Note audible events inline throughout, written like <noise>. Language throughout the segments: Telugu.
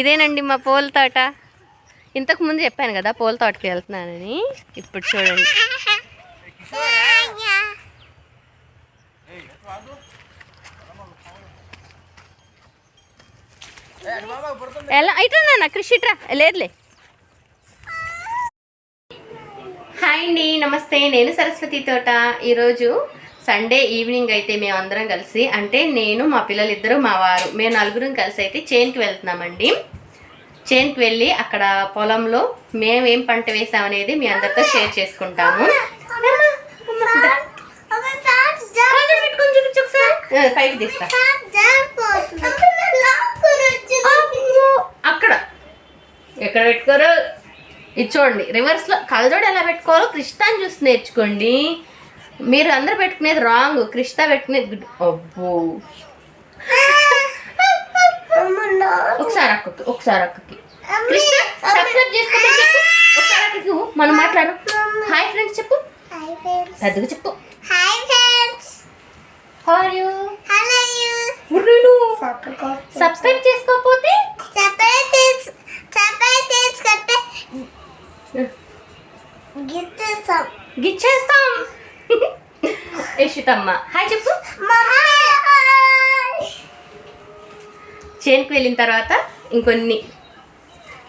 ఇదేనండి మా పూల తోట. ఇంతకుముందు చెప్పాను కదా పూల తోటకి వెళ్తున్నానని. ఇప్పుడు చూడండి. ఎలా? ఇట్రా నాన్న కృషి ఇట్రా లేదులే. హాయ్ అండి నమస్తే. నేను సరస్వతి తోట. ఈరోజు సండే ఈవినింగ్ అయితే మేము అందరం కలిసి అంటే నేను మా పిల్లలిద్దరూ మా వారు మేము నలుగురం కలిసి అయితే చేన్కి వెళ్తున్నామండి. చేన్కి వెళ్ళి అక్కడ పొలంలో మేము ఏం పంట వేసామనేది మీ అందరితో షేర్ చేసుకుంటాము. పైకి తీస్తా. అక్కడ. ఎక్కడ పెట్టుకోరు? ఇది చూడండి రివర్స్లో కలజోడు ఎలా పెట్టుకోవాలో కృష్ణాని చూసి నేర్చుకోండి. మీరు అందరు పెట్టుకునేది రాంగ్ కృష్ణ పెట్టుకునేది గుడ్. అబ్బో. ఒకసారి అక్కకి ఒకసారి అక్కకి. కృష్ణ సబ్స్క్రైబ్ చేసుకోమని చెప్పు. ఒకసారి అక్కకి మనం మాట్లాడు. హాయ్ ఫ్రెండ్స్ చెప్పు. పెద్దగా చెప్పు. హాయ్ యూ సబ్స్క్రైబ్ చేసుకోకపోతే? గిచ్చేస్తాం యశితమ్మ హాయ్ చెప్పు చేనుకు వెళ్ళిన తర్వాత ఇంకొన్ని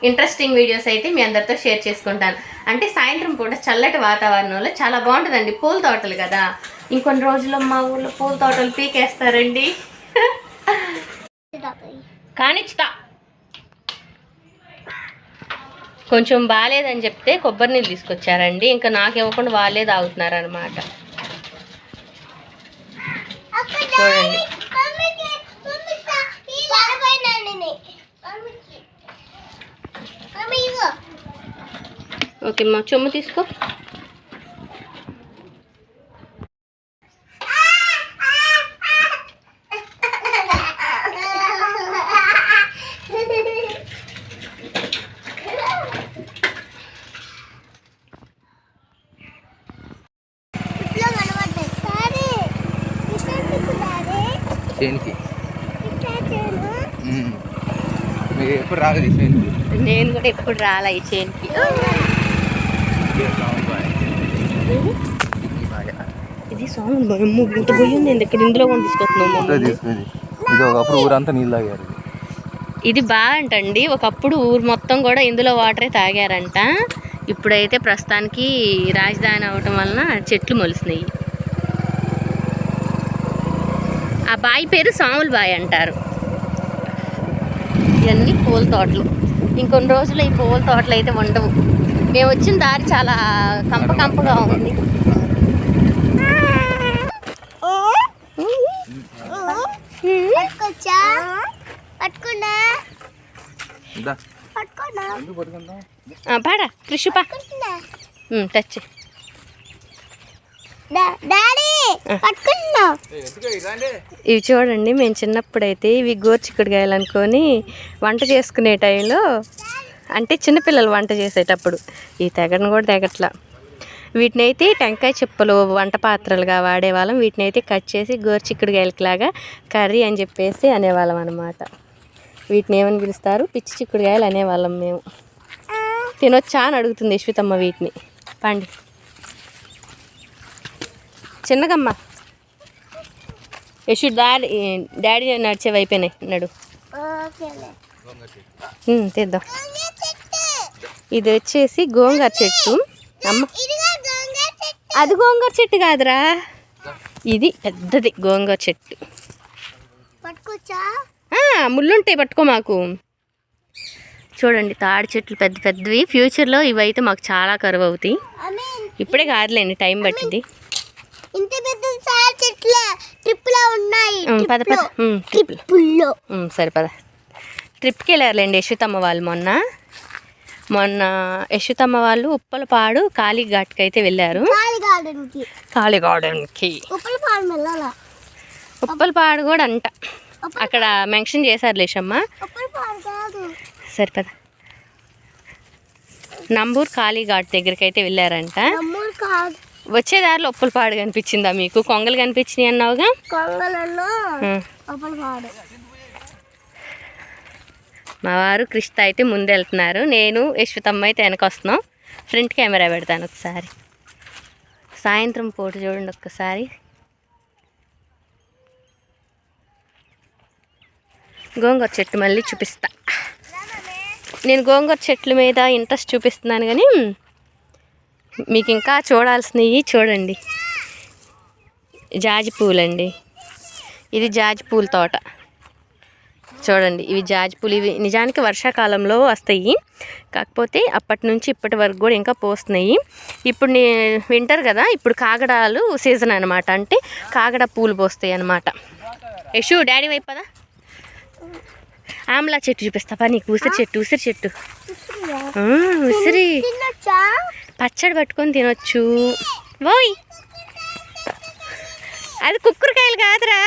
ఇంట్రెస్టింగ్ వీడియోస్ అయితే మీ అందరితో షేర్ చేసుకుంటాను. అంటే సాయంత్రం పూట చల్లటి వాతావరణంలో చాలా బాగుంటుందండి పూల తోటలు కదా. ఇంకొన్ని రోజుల్లో మా ఊళ్ళో పూల తోటలు పీకేస్తారండి. <laughs> కానిచ్చుతా. కొంచెం బాగాలేదని చెప్తే కొబ్బరి నీళ్ళు తీసుకొచ్చారండి. ఇంకా నాకు ఇవ్వకుండా వాళ్ళే తాగుతున్నారు అనమాట చూడండి. ఓకే మా చొమ్ము తీసుకో. చేనికి. మీరు ఎప్పుడు రాగదు చేనికి? నేను కూడా ఎప్పుడు రాలే ఈ చేనుకి. ఇది సాంగ్ ఇంత పోయింది దగ్గర ఇందులో కూడా తీసుకొస్తున్నాము. తీసుకుంది ఇది ఒకప్పుడు ఊరంతా నీళ్ళు తాగారు. ఇది బాగంటండి. ఒకప్పుడు ఊరు మొత్తం కూడా ఇందులో వాటరే తాగారంట. ఇప్పుడైతే ప్రస్తుతానికి రాజధాని అవటం వలన చెట్లు మొలిసినాయి ఆ బావి పేరు సాముల బావి అంటారు. ఇవన్నీ పూల తోటలు. ఇంకొన్ని రోజులు ఈ పూల తోటలు అయితే ఉండవు. మేము వచ్చిన దారి చాలా కంప కంపగా ఉంది. పాడా కృషిపా టచ్ ఇవి చూడండి మేము చిన్నప్పుడైతే ఇవి గోర్చిక్కుడుకాయలు అనుకొని వంట చేసుకునే టైంలో అంటే చిన్నపిల్లలు వంట చేసేటప్పుడు ఈ తెగను కూడా తెగట్లా. వీటిని అయితే టెంకాయ చిప్పలు వంట పాత్రలుగా వాడేవాళ్ళం. వీటిని అయితే కట్ చేసి గోర్చిక్కుడుకాయలకి కర్రీ అని చెప్పేసి అనేవాళ్ళం అనమాట వీటిని ఏమని పిలుస్తారు? పిచ్చి చిక్కుడుకాయలు అనేవాళ్ళం మేము. తినొచ్చా అని అడుగుతుంది యశ్వితమ్మ వీటిని. పండి. చిన్నగమ్మ. యశు డాడీ డాడీ నడిచేవి అయిపోయినాయి నడు తీద్దాం. ఇది వచ్చేసి గోంగూర చెట్టు. అమ్మ. అది గోంగూర చెట్టు కాదురా. ఇది పెద్దది గోంగూర చెట్టు. ముళ్ళుంటాయి పట్టుకో మాకు. చూడండి తాడి చెట్లు పెద్ద పెద్దవి. ఫ్యూచర్లో ఇవైతే మాకు చాలా కరువు అవుతాయి. ఇప్పుడే కాదులేండి టైం పట్టింది. ఇంత పెద్ద సార్ చెట్ల ట్రిప్లో ఉన్నాయి. పద పద. ట్రిప్పుల్లో. సరే పద. ట్రిప్కి వెళ్ళారులేండి యశ్వితమ్మ వాళ్ళు మొన్న. మొన్న యశ్వితమ్మ వాళ్ళు ఉప్పలపాడు కాళీ ఘాట్కి అయితే వెళ్ళారు. కాళీ గార్డెన్కి. ఉప్పలపాడు కూడా అంట. అక్కడ మెన్షన్ చేశారు లేషమ్మ. ఉప్పల పాడు కాదు. సరే పద. నంబూర్ కాళీ ఘాట్ దగ్గరికి అయితే వెళ్ళారంట వచ్చే దారిలో ఉప్పలపాడు కనిపించిందా మీకు? కొంగలు కనిపించినాయి అన్నావుగా? మా వారు కృష్ణ అయితే ముందు వెళ్తున్నారు నేను యశ్వతమ్మ అయితే వెనక వస్తున్నాం ఫ్రంట్ కెమెరా పెడతాను ఒకసారి. సాయంత్రం పూట చూడండి ఒక్కసారి. గోంగూర చెట్టు మళ్ళీ చూపిస్తా. నేను గోంగూర చెట్ల మీద ఇంట్రెస్ట్ చూపిస్తున్నాను కానీ మీకు ఇంకా చూడాల్సినవి చూడండి. జాజి పూలండి. ఇది జాజి పూల తోట. చూడండి ఇవి జాజి పూలు. ఇవి నిజానికి వర్షాకాలంలో వస్తాయి. కాకపోతే అప్పటి నుంచి ఇప్పటి వరకు కూడా ఇంకా పోస్తున్నాయి. ఇప్పుడు నే వింటర్ కదా ఇప్పుడు కాగడాలు సీజన్ అనమాట అంటే కాగడ పూలు పోస్తాయి అనమాట యశు డాడీ వైపదా ఆమ్లా చెట్టు చూపిస్తాపా నీకు? ఉసిరి చెట్టు ఉసిరి చెట్టు. ఉసిరి. పచ్చడి పట్టుకొని తినొచ్చు. ఓయ్! అది కుక్కరకాయలు కాదురా.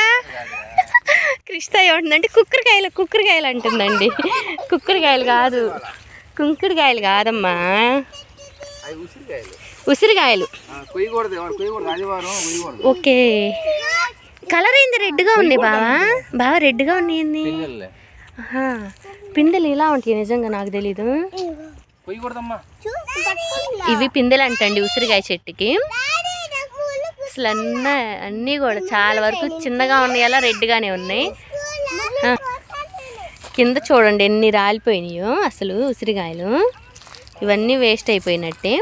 కృష్ణ ఏమంటుందంటే కుక్కరకాయలు కుక్కరకాయలు అంటుందండి. కుక్కరకాయలు కాదు. కుంకుడుకాయలు కాదమ్మా. ఉసిరికాయలు. ఓకే. కలర్ ఏంది రెడ్గా ఉన్నాయి బావా? బావా రెడ్గా ఉన్నాయి పిందెల్లే ఆహా. పిందెలు ఇలా ఉంటాయి నిజంగా నాకు తెలీదు. ఇవి పిందెలు అంటండి ఉసిరికాయ చెట్టుకి అసలు అన్న అన్నీ కూడా చాలా వరకు చిన్నగా ఉన్నాయి అలా రెడ్గానే ఉన్నాయి. కింద చూడండి ఎన్ని రాలిపోయినాయో అసలు ఉసిరికాయలు ఇవన్నీ వేస్ట్ అయిపోయినట్టే.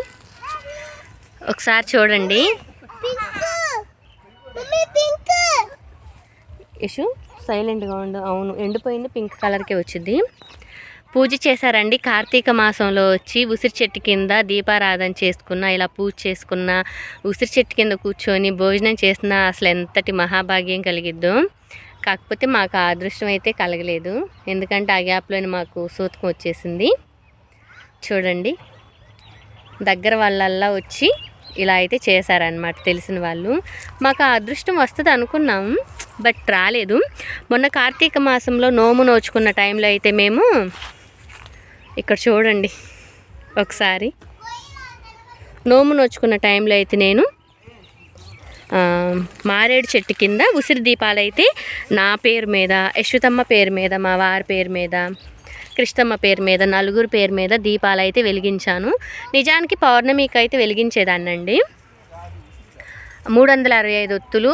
ఒకసారి చూడండి. యశు సైలెంట్గా ఉండు. అవును ఎండిపోయింది పింక్ కలర్కే వచ్చింది. పూజ చేశారండి. కార్తీక మాసంలో వచ్చి ఉసిరి చెట్టు కింద దీపారాధన చేసుకున్న ఇలా పూజ చేసుకున్న ఉసిరి చెట్టు కింద కూర్చొని భోజనం చేసిన అసలు ఎంతటి మహాభాగ్యం కలిగిద్దో. కాకపోతే మాకు ఆ అదృష్టం అయితే కలగలేదు. ఎందుకంటే ఆ గ్యాప్లోనే మాకు సూతకం వచ్చేసింది. చూడండి. దగ్గర వాళ్ళల్లా వచ్చి ఇలా అయితే చేశారనమాట తెలిసిన వాళ్ళు. మాకు ఆ అదృష్టం వస్తుంది అనుకున్నాం బట్ రాలేదు. మొన్న కార్తీక మాసంలో నోము నోచుకున్న టైంలో అయితే మేము ఇక్కడ చూడండి ఒకసారి. నోము నోచుకున్న టైంలో అయితే నేను మారేడు చెట్టు కింద ఉసిరి దీపాలు అయితే నా పేరు మీద యశ్వతమ్మ పేరు మీద మా వారి పేరు మీద కృష్ణమ్మ పేరు మీద నలుగురు పేరు మీద దీపాలు అయితే వెలిగించాను. నిజానికి పౌర్ణమికి అయితే వెలిగించేదాన్నండి. మూడు వందల అరవై ఐదు ఒత్తులు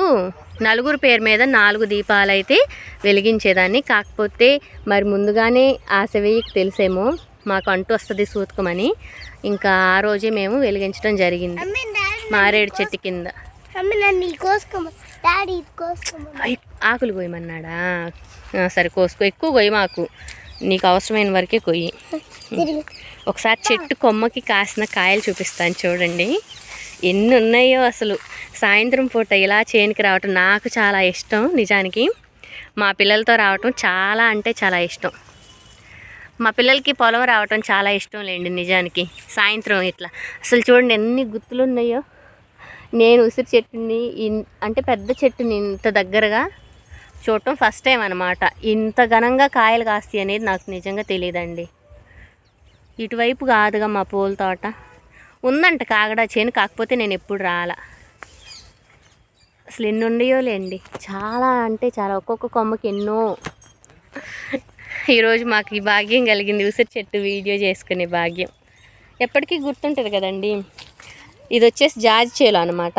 నలుగురు పేరు మీద నాలుగు దీపాలు అయితే వెలిగించేదాన్ని. కాకపోతే మరి ముందుగానే ఆశ వేయకి తెలిసేమో మాకు అంటూ వస్తుంది సూతకమని. ఇంకా ఆ రోజే మేము వెలిగించడం జరిగింది. మారేడు చెట్టు కింద. ఆకులు కొయ్యమన్నాడా? సరే కోసుకో. ఎక్కువ కొయ్యి మాకు. నీకు అవసరమైన వరకే కొయ్యి. ఒకసారి చెట్టు కొమ్మకి కాసిన కాయలు చూపిస్తాను చూడండి. ఎన్ని ఉన్నాయో అసలు. సాయంత్రం పూట ఇలా చేనికి రావటం నాకు చాలా ఇష్టం నిజానికి. మా పిల్లలతో రావటం చాలా అంటే చాలా ఇష్టం. మా పిల్లలకి పొలం రావటం చాలా ఇష్టం లేండి నిజానికి. సాయంత్రం ఇట్లా. అసలు చూడండి ఎన్ని గుత్తులు ఉన్నాయో నేను ఉసిరి చెట్టుని ఇన్- అంటే పెద్ద చెట్టుని ఇంత దగ్గరగా చూడటం ఫస్ట్ టైం అనమాట ఇంత ఘనంగా కాయలు కాస్తాయి అనేది నాకు నిజంగా తెలియదండి. ఇటువైపు కాదుగా మా పూల తోట. ఉందంట కాగడా చేను కాకపోతే నేను ఎప్పుడు రాలా. అసలు ఎన్ని ఉండయో లేండి. చాలా అంటే చాలా ఒక్కొక్క కొమ్మకి ఎన్నో. ఈరోజు మాకు ఈ భాగ్యం కలిగింది. ఉసిరి చెట్టు వీడియో చేసుకునే భాగ్యం. ఎప్పటికీ గుర్తుంటుంది కదండి. ఇది వచ్చేసి జాజి చేలు అనమాట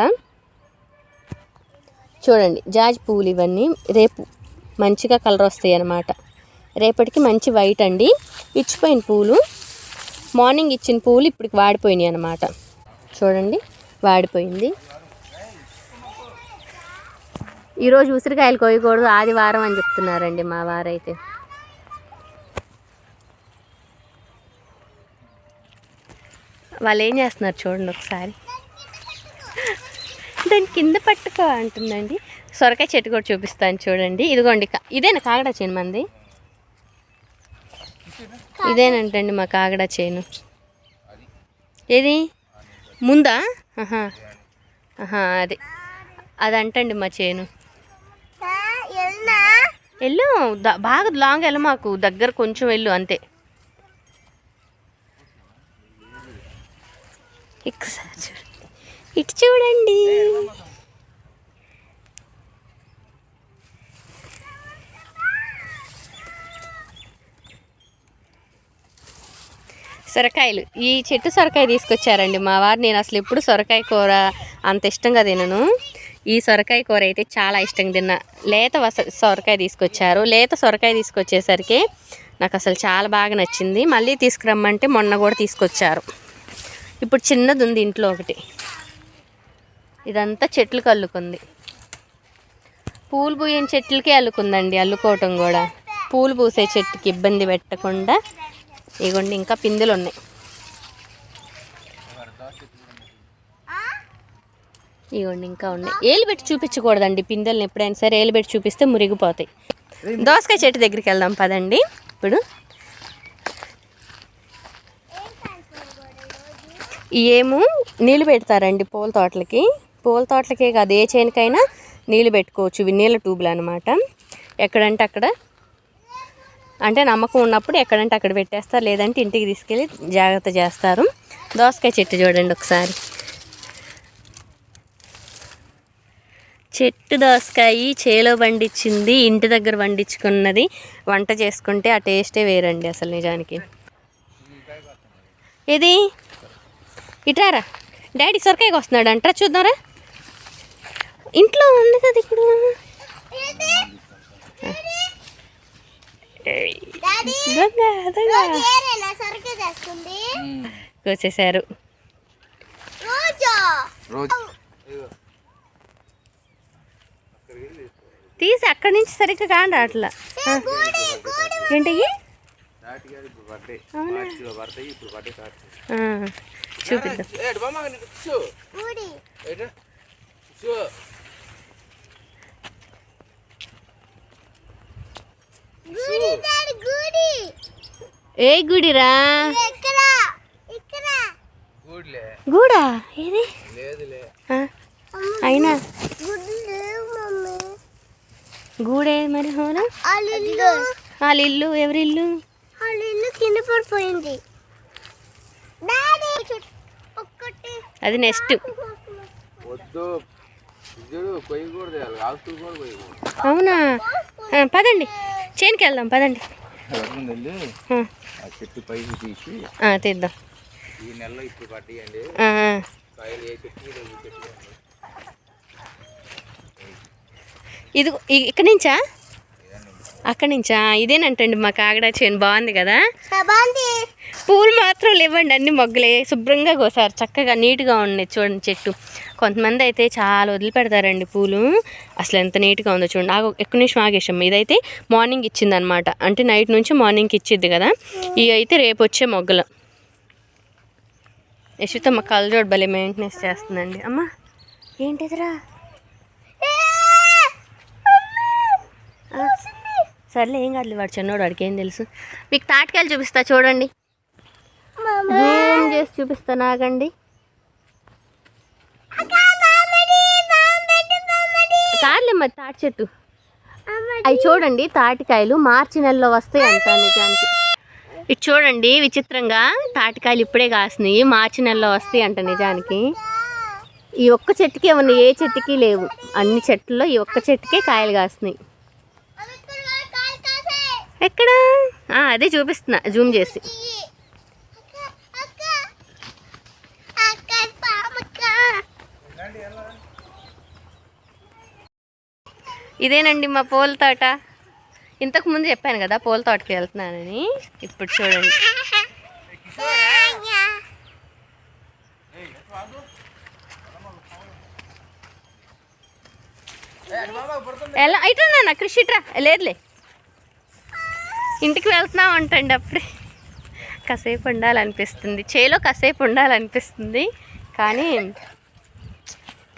చూడండి జాజి పువ్వులు ఇవన్నీ రేపు మంచిగా కలర్ వస్తాయి అన్నమాట. రేపటికి మంచి వైట్ అండి. ఇచ్చిపోయిన పువ్వులు మార్నింగ్ ఇచ్చిన పువ్వులు ఇప్పటికి వాడిపోయినాయి అనమాట చూడండి వాడిపోయింది. ఈరోజు ఉసిరికాయలు కోయకూడదు ఆదివారం అని చెప్తున్నారండి మా వారైతే. వాళ్ళు ఏం చేస్తున్నారు చూడండి ఒకసారి. దాని కింద పట్టుకో అంటుందండి. సొరకాయ చెట్టు కూడా చూపిస్తాను చూడండి. ఇదిగోండి ఇదేనా కాగడా చేను మంది? ఇదేనంటండి మా కాగడా చేను. ఏది? ముందా? ఆహా. ఆహా అది. అదంటండి మా చేను. వెళ్ళు బాగా లాంగ్ వెళ్ళు మాకు. దగ్గర కొంచెం వెళ్ళు అంతే. ఒకసారి చూడండి ఇటు చూడండి. సొరకాయలు. ఈ చెట్టు సొరకాయ తీసుకొచ్చారండి మా వారు. నేను అసలు ఎప్పుడు సొరకాయ కూర అంత ఇష్టంగా తినను. ఈ సొరకాయ కూర అయితే చాలా ఇష్టంగా తిన్నా. లేత వస సొరకాయ తీసుకొచ్చారు. లేత సొరకాయ తీసుకొచ్చేసరికి నాకు అసలు చాలా బాగా నచ్చింది. మళ్ళీ తీసుకురమ్మంటే మొన్న కూడా తీసుకొచ్చారు. ఇప్పుడు చిన్నది ఉంది ఇంట్లో ఒకటి. ఇదంతా చెట్లకు అల్లుకుంది. పూలు పూయని చెట్లకే అల్లుకుందండి అల్లుకోవటం కూడా. పూలు పూసే చెట్టుకి ఇబ్బంది పెట్టకుండా ఇగోండి ఇంకా పిందెలు ఉన్నాయి ఇగోండి ఇంకా ఉన్నాయి. ఏలు పెట్టి చూపించకూడదండి పిందెలను ఎప్పుడైనా సరే ఏలు పెట్టి చూపిస్తే మురిగిపోతాయి. దోసకాయ చెట్టు దగ్గరికి వెళ్దాం పదండి. ఇప్పుడు ఏమో నీళ్ళు పెడతారండి పూల తోటలకి. పూల తోటలకే కాదు ఏ చేనుకైనా నీళ్ళు పెట్టుకోవచ్చు. ఇవి నీళ్ళ ట్యూబ్లు అనమాట ఎక్కడంటే అక్కడ అంటే నమ్మకం ఉన్నప్పుడు ఎక్కడంటే అక్కడ పెట్టేస్తారు లేదంటే ఇంటికి తీసుకెళ్ళి జాగ్రత్త చేస్తారు. దోసకాయ చెట్టు చూడండి ఒకసారి. చెట్టు దోసకాయ చేలో పండించింది ఇంటి దగ్గర పండించుకున్నది. వంట చేసుకుంటే ఆ టేస్టే వేరండి అసలు నిజానికి. ఇది ఇటారా డాడీ సొరకాయకి వస్తున్నాడు అంటారా చూద్దాంరా. ఇంట్లో ఉంది కదా ఇప్పుడు రోజు తీసి అక్కడి నుంచి సరిగ్గా కాండి అట్లా. గూడి గూడి ఏంటి నాటి గారు ఇప్పుడు బర్త్డే మార్చిలో బర్త్డే ఇప్పుడు బర్త్డే స్టార్ట్ చూపిద్దాం ఏడు బామ్మ నీకు కూర్చో గూడి ఏడు కూర్చో గూడి డాడీ గూడి ఏ గుడిరా? గూడా? ఏది? లేదులే. ఆ, అయినా. గుడ్లు లేవు మమ్మీ. గూడే మరి హోనా? వాళ్ళ ఇల్లు ఎవరి ఇల్లు వాళ్ళ ఇల్లు కింద పడిపోయింది. అది నెక్స్ట్. అవునా? పదండి. చేనుకి వెళ్దాం పదండి. ఎవరిని వెళ్ళి ఆ, ఆ చెట్టు పైకి తీసి ఆ, తీద్దాం. ఇది ఇక్కడి నుంచా? అక్కడి నుంచా? ఇదేనంటండి మా కాగడ చేను బాగుంది కదా? బాగుంది. పూలు మాత్రం లేవండి అన్ని మొగ్గలే. శుభ్రంగా కోసారు. చక్కగా నీట్గా ఉన్నాయి చూడండి చెట్టు. కొంతమంది అయితే చాలా వదిలిపెడతారండి పూలు. అసలు ఎంత నీట్గా ఉందో చూడండి. ఆగు ఎక్కువ నిమిషం ఆగేసాం ఇదైతే మార్నింగ్ ఇచ్చిందనమాట. అంటే నైట్ నుంచి మార్నింగ్కి ఇచ్చిద్ది కదా. ఇవి అయితే రేపు వచ్చే మొగ్గలు. యశుత మా కళ్ళజోడు భలే మెయింటెనెన్స్ చేస్తుందండి. అమ్మా ఏంటిదిరా? సర్లే ఏం కాదు వాడు చిన్నోడు వాడికి ఏం తెలుసు. మీకు తాటికాయలు చూపిస్తా చూడండి. జూమ్ చేసి చూపిస్తా నాగండి కాదులే మరి తాటి చెట్టు. అవి చూడండి తాటికాయలు మార్చి నెలలో వస్తాయి అంట నిజానికి. ఇటు చూడండి విచిత్రంగా తాటికాయలు ఇప్పుడే కాసినాయి మార్చి నెలలో వస్తాయి అంట నిజానికి. ఈ ఒక్క చెట్టుకే ఉన్నాయి ఏ చెట్టుకి లేవు. అన్ని చెట్లలో ఈ ఒక్క చెట్టుకే కాయలు కాసినాయి. ఎక్కడ? అదే చూపిస్తున్నా జూమ్ చేసి. ఇదేనండి మా పూల తోట. ఇంతకుముందు చెప్పాను కదా పూల తోటకి వెళ్తున్నానని. ఇప్పుడు చూడండి. ఎలా? అయితే నా కృషిట్రా లేదులే. ఇంటికి వెళ్తున్నాం అంటండి అప్పుడే. కాసేపు ఉండాలనిపిస్తుంది. చేలో కాసేపు ఉండాలనిపిస్తుంది. కానీ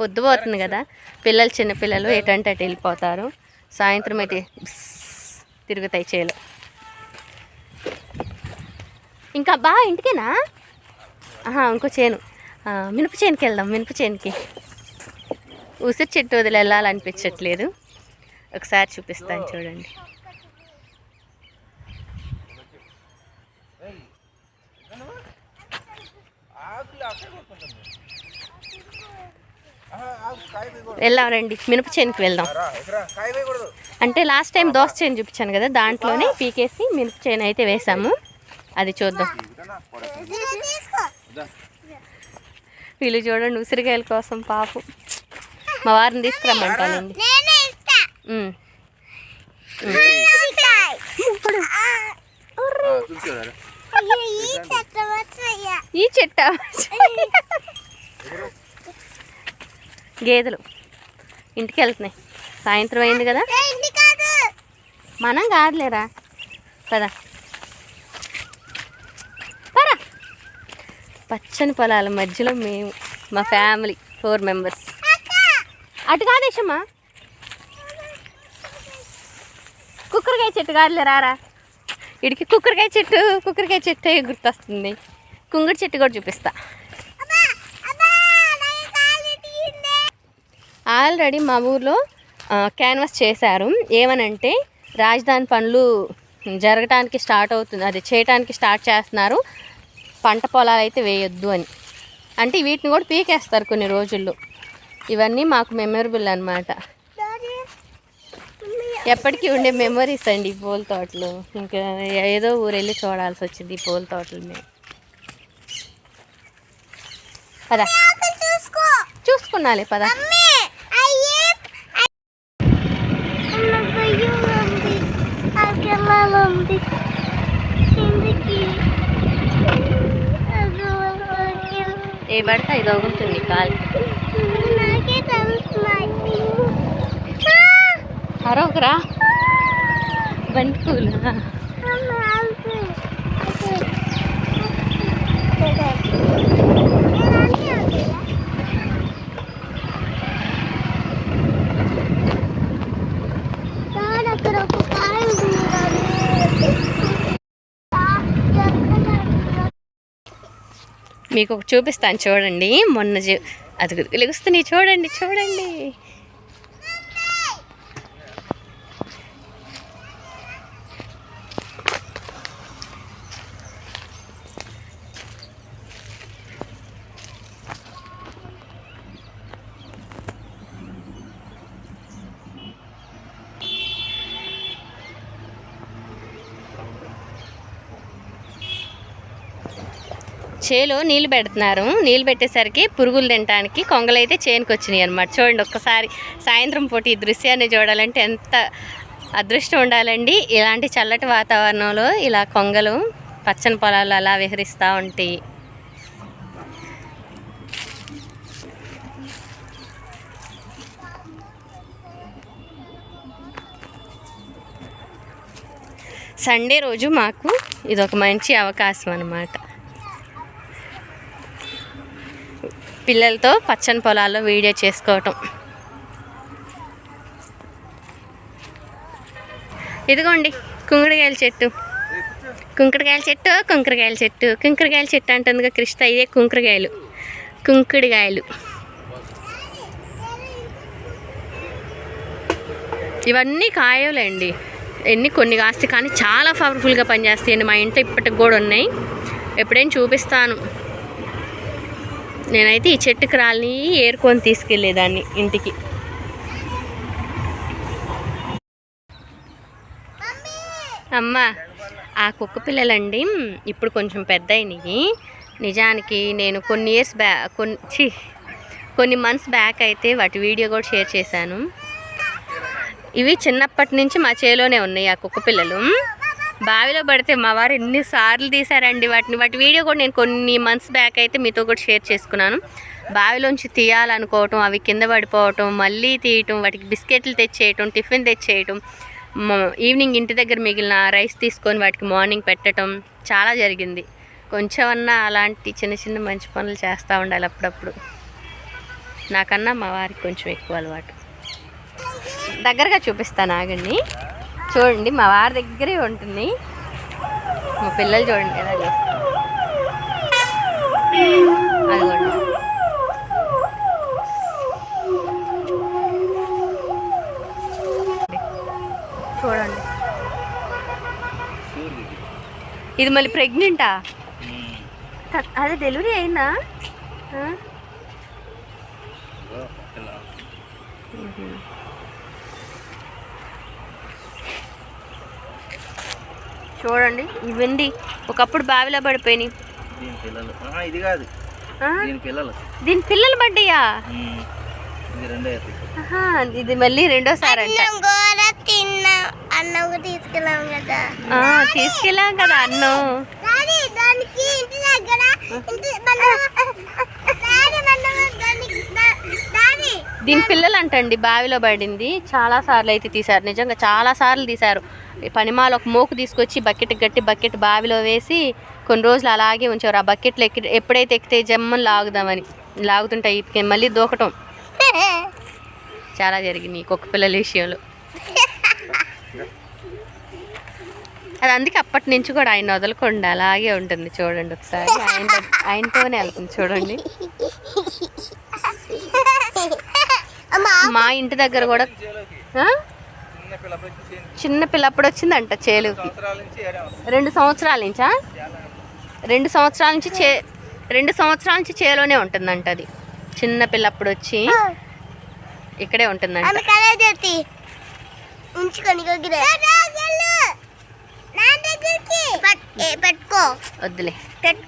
పొద్దుపోతుంది కదా. పిల్లలు చిన్నపిల్లలు ఎటంటే అటు వెళ్ళిపోతారు. సాయంత్రం అయితే తిరుగుతాయి చేలు. ఇంకా బా ఇంటికేనా? ఆహా ఇంకో చేను. ఆ, మినప చేనుకి వెళ్దాం మినప చేనుకి. ఉసిరి చెట్టు వదిలి వెళ్ళాలనిపించట్లేదు. ఒకసారి చూపిస్తాను చూడండి ఆకులు అక్కడ కొట్టుకుంటుంది. ఆహా, ఆకు కాయ వేయకూడదు. వెళ్దాం రండి. మినప చేనుకి వెళ్దాం. అంటే లాస్ట్ టైం దోస చేను చూపించాను కదా దాంట్లోనే పీకేసి మినప చేను అయితే వేసాము. అది చూద్దాం. వీళ్ళు చూడండి ఉసిరికాయల కోసం పాపం. మా వారిని తీసుకురమ్మంటానండి. ఈ చెట్ట. <laughs> గేదెలు. ఇంటికి వెళ్తున్నాయి సాయంత్రం అయింది కదా? మనం కాదులేరా? పద. పరా పచ్చని పొలాల మధ్యలో మేము మా ఫ్యామిలీ ఫోర్ మెంబర్స్. అటు కాదేశమ్మా కుక్కరకాయ చెట్టు కాదులే రారా. ఇడికి కుక్కరకాయ చెట్టు కుక్కరకాయ చెట్టు గుర్తొస్తుంది. కుంగుడి చెట్టు కూడా చూపిస్తా అబ్బా, అబ్బా, నాకు కాలు తీయింది. ఆల్రెడీ మా ఊర్లో క్యాన్వాస్ చేశారు. ఏమనంటే రాజధాని పనులు జరగటానికి స్టార్ట్ అవుతుంది అది చేయటానికి స్టార్ట్ చేస్తున్నారు. పంట పొలాలు అయితే వేయొద్దు అని. అంటే వీటిని కూడా పీకేస్తారు కొన్ని రోజుల్లో. ఇవన్నీ మాకు మెమరబుల్ అనమాట ఎప్పటికీ ఉండే మెమరీస్ అండి ఈ పూల తోటలు. ఇంకా ఏదో ఊరు వెళ్ళి చూడాల్సి వచ్చింది ఈ పూల తోటలు మేము. పద. చూసుకున్నాలే పద మమ్మీ అయ్యే నాకు భయం ఉంది ఆకలి ఎందుకు అది ఆకలి. ఏ పడితే ఇది తగులుతుంది కాలు. అరొకరా బంతి పూలు అక్కడ ఒక కాయ ఉంది మీకు ఒకటి చూపిస్తాను చూడండి. మొన్న అది లెగుస్తున్నాయి. చూడండి చూడండి. చేలో నీళ్ళు పెడుతున్నారు. నీళ్ళు పెట్టేసరికి పురుగులు తినడానికి కొంగలు అయితే చేనుకి వచ్చినాయి అనమాట చూడండి ఒక్కసారి సాయంత్రం పూట ఈ దృశ్యాన్ని చూడాలంటే ఎంత అదృష్టం ఉండాలండి. ఇలాంటి చల్లటి వాతావరణంలో ఇలా కొంగలు పచ్చని పొలాలు అలా విహరిస్తూ ఉంటాయి సండే రోజు మాకు ఇది ఒక మంచి అవకాశం అన్నమాట. పిల్లలతో పచ్చని పొలాల్లో వీడియో చేసుకోవటం. ఇదిగోండి కుంకుడుకాయల చెట్టు. కుంకుడుకాయల చెట్టు కుంకుడుకాయల చెట్టు. కుంకుడుకాయల చెట్టు అంటుందిగా కృష్ణ ఇదే కుంకుడుకాయలు. కుంకుడుకాయలు. ఇవన్నీ కాయలండి. ఎన్ని కొన్ని కాస్తాయి కానీ చాలా పవర్ఫుల్గా పనిచేస్తాయండి. మా ఇంట్లో ఇప్పటికి కూడా ఉన్నాయి. ఎప్పుడైనా చూపిస్తాను. నేనైతే ఈ చెట్టుకి రాళ్ళని ఏరుకొని తీసుకెళ్ళేదాన్ని ఇంటికి. అమ్మా ఆ కుక్క పిల్లలండి ఇప్పుడు కొంచెం పెద్ద నిజానికి నేను కొన్ని ఇయర్స్ బ్యా కొన్ని కొన్ని మంత్స్ బ్యాక్ అయితే వాటి వీడియో కూడా షేర్ చేశాను. ఇవి చిన్నప్పటి నుంచి మా చేలోనే ఉన్నాయి ఆ కుక్క పిల్లలు. బావిలో పడితే మా వారు ఎన్నిసార్లు తీశారండి వాటిని. వాటి వీడియో కూడా నేను కొన్ని మంత్స్ బ్యాక్ అయితే మీతో కూడా షేర్ చేసుకున్నాను. బావిలోంచి తీయాలనుకోవటం అవి కింద పడిపోవటం మళ్ళీ తీయటం వాటికి బిస్కెట్లు తెచ్చేయటం టిఫిన్ తెచ్చేయటం ఈవినింగ్ ఇంటి దగ్గర మిగిలిన రైస్ తీసుకొని వాటికి మార్నింగ్ పెట్టడం చాలా జరిగింది. కొంచెమన్నా అలాంటి చిన్న చిన్న మంచి పనులు చేస్తూ ఉండాలి అప్పుడప్పుడు. నాకన్నా మా వారికి కొంచెం ఎక్కువ అలవాటు. దగ్గరగా చూపిస్తాను ఆగండి. చూడండి మా వారి దగ్గరే ఉంటుంది. మా పిల్లలు చూడండి ఎలా చేస్తారు అదిగోండి. చూడండి. ఇది మళ్ళీ ప్రెగ్నెంటా అదే డెలివరీ అయిందా ఆ? చూడండి ఇవండి ఒకప్పుడు బావిలో పడిపోయినాయి. దీని పిల్లలు. ఆ, ఇది కాదు. ఆ? దీని పిల్లలు. దీని పిల్లలు పడ్డాయా. ఇది రెండో ఎత్తు. ఆహా, ఇది మళ్ళీ రెండోసారి తీసుకెళ్ళాం కదా. ఆ, తీసుకెళ్ళాం కదా అన్నం. డాడీ దానికి ఇంటి దగ్గర ఇంటి మన- డాడీ మన దానికి దా- డాడీ. దీని పిల్లలు అంటండి బావిలో పడింది. చాలా సార్లు అయితే తీశారు. నిజంగా చాలా సార్లు తీశారు. పనిమాల ఒక మోకు తీసుకొచ్చి బకెట్ గట్టి బకెట్ బావిలో వేసి కొన్ని రోజులు అలాగే ఉంచారు. ఆ బకెట్లు ఎక్కి ఎప్పుడైతే ఎక్కితే జమ్మని లాగుదామని లాగుతుంటాయి ఇప్పటికే మళ్ళీ దూకటం. చాలా జరిగింది కుక్క పిల్లల విషయంలో. అది అందుకే అప్పటి నుంచి కూడా ఆయన వదలకుండా అలాగే ఉంటుంది చూడండి ఒకసారి. ఆయన ఆయనతోనే వెళ్తుంది చూడండి. మా ఇంటి దగ్గర కూడా? చిన్న పిల్లలు వచ్చి చేను చిన్న పిల్ల అప్పుడు వచ్చిందంట చేలు. సంవత్సరాల నుంచి ఏడే ఉంది. రెండు సంవత్సరాల నుంచా? రెండు సంవత్సరాల నుంచి చే రెండు సంవత్సరాల నుంచి చేలోనే ఉంటుందంట అది. చిన్న పిల్ల అప్పుడు వచ్చి ఇక్కడే ఉంటుందంట. పెట్టుకో. వద్దులే. పెట్టుకో.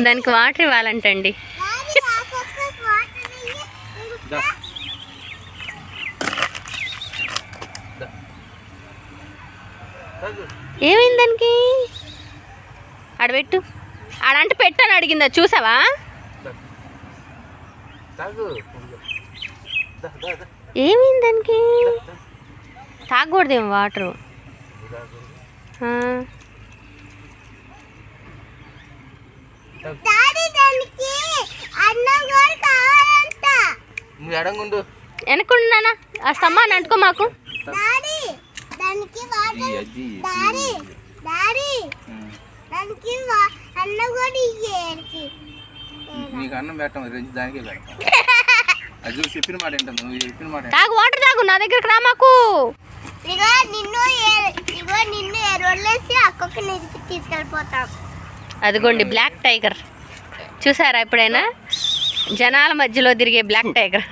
దానికి వాటర్ ఇవ్వాలంటండి డాడీ ఆ కుక్కకి వాటర్ ఇయ్యి దా. దా. తాగు. ఏమైంది దానికి ఆడబెట్టు ఆడంటే పెట్టు అని అడిగిందా చూసావా దా. తాగు దా, దా, దా. ఏమైంది దానికి తాగకూడదేమో వాటరు అన్నం కూడా నువ్వు ఎడంగుండు వెనకున్నానా ఆ స్తంభాన్ని అంటుకో మాకు. నీకు అన్నం పెట్టం రోజు దానికే <laughs> అది చెప్పిన మాట నువ్వు చెప్పిన మాట తాగు వాటర్ తాగు నా దగ్గరకు రా మాకు. ఇగో నిన్ను ఇగో నిన్ను ఎరువులేసి అక్కకి నిలిపి తీసుకెళ్ళిపోతాం. అదిగోండి బ్లాక్ టైగర్. చూసారా ఎప్పుడైనా? జనాల మధ్యలో తిరిగే బ్లాక్ టైగర్.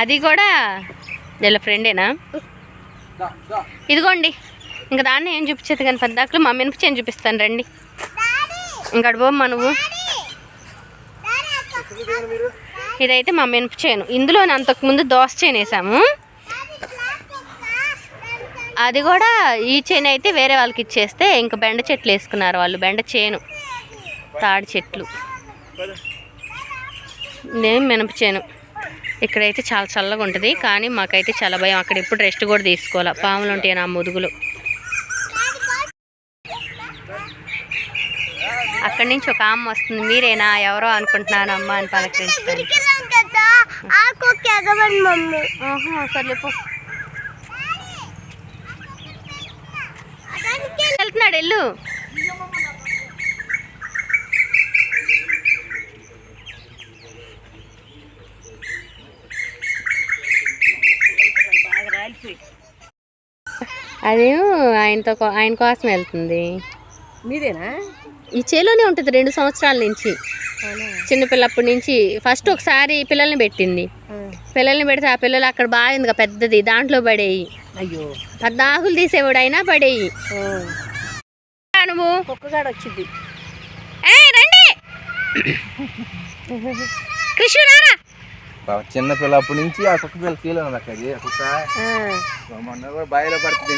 అది కూడా వీళ్ళ ఫ్రెండేనా. ఇదిగోండి ఇంకా దాన్ని ఏం చూపించేది కానీ పద్దాకులు మా మినప ఏం చూపిస్తాను రండి. ఇంకా అడుబోమ్మా నువ్వు. ఇదైతే మా మినప చేను. ఇందులో అంతకుముందు దోస చేను వేసాము. అది కూడా ఈ చేను అయితే వేరే వాళ్ళకి ఇచ్చేస్తే ఇంకా బెండ చెట్లు వేసుకున్నారు వాళ్ళు. బెండ చేను. తాడి చెట్లు. నేను మినప చేను. ఇక్కడైతే చాలా చల్లగా ఉంటుంది కానీ మాకైతే చాలా భయం. అక్కడ ఎప్పుడు రెస్ట్ కూడా తీసుకోవాలి. పాములు ఉంటాయి నా ముదుగులు. అక్కడి నుంచి ఒక అమ్మ వస్తుంది. మీరేనా? ఎవరో అనుకుంటున్నానమ్మా అని పలకరించడానికి తీసుకెళ్ళాం కదా ఆ కుక్క ఎగవండి మమ్మీ ఆహా, సర్లే పో వెళ్తున్నాడు ఎల్లు అదేమో ఆయనతో ఆయన కోసం వెళ్తుంది. మీదేనా? ఈ చేలోనే ఉంటుంది రెండు సంవత్సరాల నుంచి. చిన్నపిల్లప్పటి నుంచి ఫస్ట్ ఒకసారి పిల్లల్ని పెట్టింది. పిల్లల్ని పెడితే ఆ పిల్లలు అక్కడ బాగుంది కదా పెద్దది దాంట్లో పడేయి. అయ్యో. పద్దాకులు తీసేవాడు అయినా పడేయి. నువ్వు కుక్కగాడు వచ్చింది ఏయ్, రండి. కృష్ణ చిన్న పిల్ల అప్పటి నుంచి ఆ కుక్క పిల్ల కీలో ఉంది అక్క అది ఆ. కుక్క మొన్న కూడా బావిలో పడుతుంది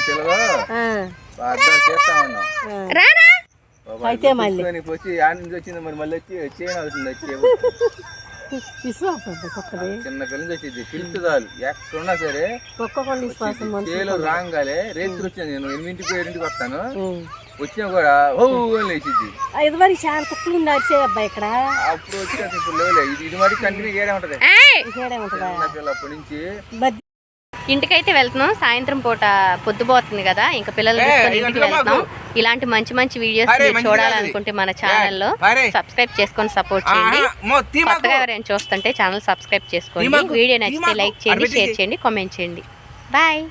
అర్థం చేస్తా ఉన్నాం. అయితే మళ్ళీ. వచ్చి ఆడ నుంచి వచ్చింది మరి మళ్ళీ వచ్చి అవుతుంది వచ్చి చిన్న పిల్ల నుంచి వచ్చింది పిలుస్తు చాలు. ఎక్కడున్నా సరే చేలో రాగాలే వచ్చాను నేను ఎనిమిదింటికి ఏడింటికి వస్తాను. వచ్చినా కూడా ఓ అని లేచిద్ది. ఇది మరి చాలా కుక్కలు అరిసే అబ్బాయి ఇక్కడ. అప్పుడు వచ్చి ఇప్పుడు లేవులే ఇది ఇది మరి కంటిన్యూ ఉంటది. అప్పటి నుంచి ఇంటికైతే వెళ్తున్నాం. సాయంత్రం పూట పొద్దుపోతుంది కదా ఇంకా పిల్లలు ఇంటికి వెళ్తాం. ఇలాంటి మంచి మంచి వీడియోస్ మీరు చూడాలనుకుంటే మన ఛానల్లో. సబ్స్క్రైబ్ చేసుకొని సపోర్ట్ చేయండి. కొత్తగా ఎవరైనా చూస్తుంటే ఛానల్ సబ్స్క్రైబ్ చేసుకోండి. వీడియో నచ్చితే. లైక్ చేయండి షేర్ చేయండి కామెంట్ చేయండి. బాయ్.